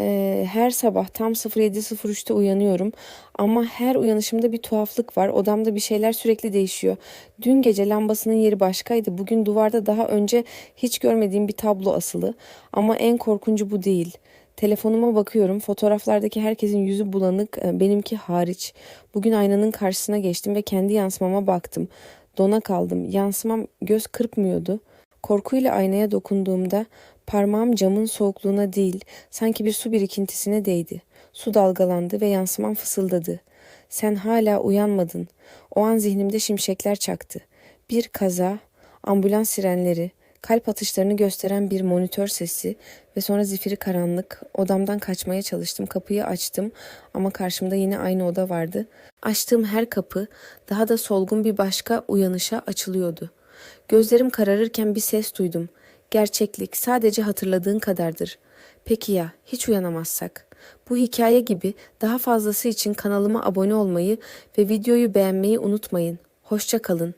Ee, her sabah tam 07.03'te uyanıyorum ama her uyanışımda bir tuhaflık var. Odamda bir şeyler sürekli değişiyor. Dün gece lambasının yeri başkaydı. Bugün duvarda daha önce hiç görmediğim bir tablo asılı. Ama en korkuncu bu değil. Telefonuma bakıyorum. Fotoğraflardaki herkesin yüzü bulanık, e, benimki hariç. Bugün aynanın karşısına geçtim ve kendi yansımama baktım. Dona kaldım. Yansımam göz kırpmıyordu. Korkuyla aynaya dokunduğumda parmağım camın soğukluğuna değil, sanki bir su birikintisine değdi. Su dalgalandı ve yansımam fısıldadı. Sen hala uyanmadın. O an zihnimde şimşekler çaktı. Bir kaza, ambulans sirenleri, kalp atışlarını gösteren bir monitör sesi ve sonra zifiri karanlık. Odamdan kaçmaya çalıştım. Kapıyı açtım ama karşımda yine aynı oda vardı. Açtığım her kapı daha da solgun bir başka uyanışa açılıyordu. Gözlerim kararırken bir ses duydum. Gerçeklik sadece hatırladığın kadardır. Peki ya hiç uyanamazsak? Bu hikaye gibi daha fazlası için kanalıma abone olmayı ve videoyu beğenmeyi unutmayın. Hoşça kalın.